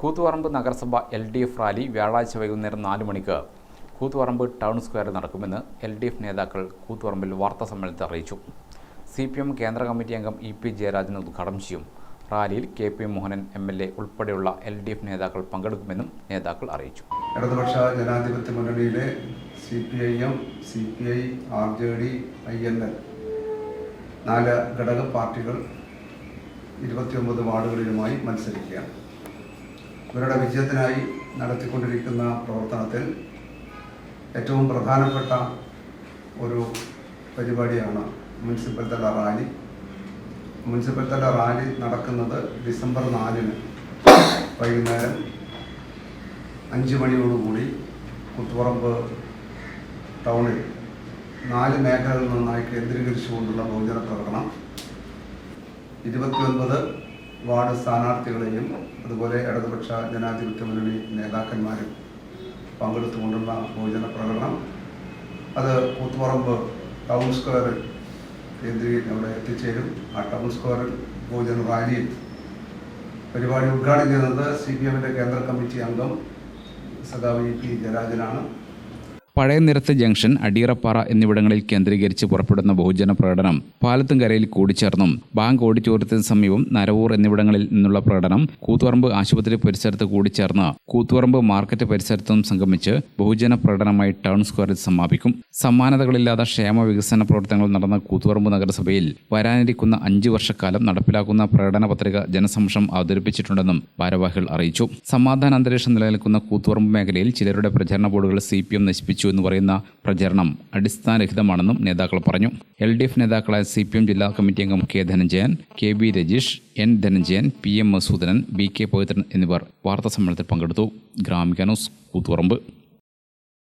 കൂത്തുപറമ്പ് നഗരസഭ L D F rally വ്യാഴാഴ്ച വൈകുന്നേരം നാല് മണിക്ക് കൂത്തുപറമ്പ് ടൗൺ സ്ക്വയറിൽ നടക്കുമെന്ന് എൽ ഡി എഫ് നേതാക്കൾ കൂത്തുപറമ്പിൽ വാർത്താ സമ്മേളനത്തിൽ അറിയിച്ചു. സി പി എം കേന്ദ്ര കമ്മിറ്റി അംഗം ഇ പി ജയരാജൻ ഉദ്ഘാടനം ചെയ്യും. റാലിയിൽ K P Mohanan M L A ഉൾപ്പെടെയുള്ള എൽ ഡി എഫ് നേതാക്കൾ പങ്കെടുക്കുമെന്നും നേതാക്കൾ അറിയിച്ചു. ഇടതുപക്ഷ ജനാധിപത്യ മുന്നണിയിലെ C P I M C P I R J D I N L നാല് ഘടക പാർട്ടികൾ ഇരുപത്തിയൊമ്പത് വാർഡുകളിലുമായി മത്സരിക്കുകയാണ്. ഇവരുടെ വിജയത്തിനായി നടത്തിക്കൊണ്ടിരിക്കുന്ന പ്രവർത്തനത്തിൽ ഏറ്റവും പ്രധാനപ്പെട്ട ഒരു പരിപാടിയാണ് മുനിസിപ്പൽ തല റാലി. മുനിസിപ്പൽ തല റാലി നടക്കുന്നത് ഡിസംബർ നാലിന് വൈകുന്നേരം അഞ്ച് മണിയോടുകൂടി കുത്തുപറമ്പ് ടൗണിൽ നാല് മേഖലകളിൽ നിന്നായി കേന്ദ്രീകരിച്ചുകൊണ്ടുള്ള ബഹുജന പ്രകടനം ഇരുപത്തിയൊൻപത് വാർഡ് സ്ഥാനാർത്ഥികളെയും അതുപോലെ ഇടതുപക്ഷ ജനാധിപത്യ മുന്നണി നേതാക്കന്മാരും പങ്കെടുത്തുകൊണ്ടുള്ള ബഹുജന പ്രകടനം അത് കൂത്തുപറമ്പ് ടൗൺ സ്ക്വയറിൽ കേന്ദ്രീ അവിടെ എത്തിച്ചേരും. ആ ടൗൺ സ്ക്വയറിൽ ബഹുജന റാലിയിൽ പരിപാടി ഉദ്ഘാടനം ചെയ്യുന്നത് സി പി എമ്മിന്റെ കേന്ദ്ര കമ്മിറ്റി അംഗം സഖാവ് ഇ പി ജയരാജനാണ്. പഴയ നിരത്ത് ജംഗ്ഷൻ അടിയറപ്പാറ എന്നിവിടങ്ങളിൽ കേന്ദ്രീകരിച്ച് പുറപ്പെടുന്ന ബഹുജന പ്രകടനം പാലത്തുംകരയിൽ കൂടിച്ചേർന്നും ബാങ്ക് ഓഡിറ്റോറിയത്തിന് സമീപം നരവൂർ എന്നിവിടങ്ങളിൽ നിന്നുള്ള പ്രകടനം കൂത്തുപറമ്പ് ആശുപത്രി പരിസരത്ത് കൂടിച്ചേർന്ന് കൂത്തുപറമ്പ് മാർക്കറ്റ് പരിസരത്തും സംഗമിച്ച് ബഹുജന പ്രകടനമായി ടൗൺ സ്ക്വയറിൽ സമാപിക്കും. സമ്മാനതകളില്ലാത്ത ക്ഷേമ വികസന പ്രവർത്തനങ്ങൾ നടന്ന കൂത്തുപറമ്പ് നഗരസഭയിൽ വരാനിരിക്കുന്ന അഞ്ചു വർഷക്കാലം നടപ്പിലാക്കുന്ന പ്രകടന പത്രിക ജനസമക്ഷം അവതരിപ്പിച്ചിട്ടുണ്ടെന്നും ഭാരവാഹികൾ അറിയിച്ചു. സമാധാന അന്തരീക്ഷം നിലനിൽക്കുന്ന കൂത്തുപറമ്പ് മേഖലയിൽ ചിലരുടെ പ്രചരണ ബോർഡുകൾ സി പി എം എന്ന് പറയുന്ന പ്രചരണം അടിസ്ഥാനരഹിതമാണെന്നും നേതാക്കൾ പറഞ്ഞു. എൽ ഡി എഫ് നേതാക്കളായ സി പി എം ജില്ലാ കമ്മിറ്റി അംഗം K Dhananjayan K B Rajeesh N Dhananjayan P M Masoodanan B K Pavithran എന്നിവർ വാർത്താ സമ്മേളനത്തിൽ പങ്കെടുത്തു. ഗ്രാമിക ന്യൂസ് കൂത്തുപറമ്പ്.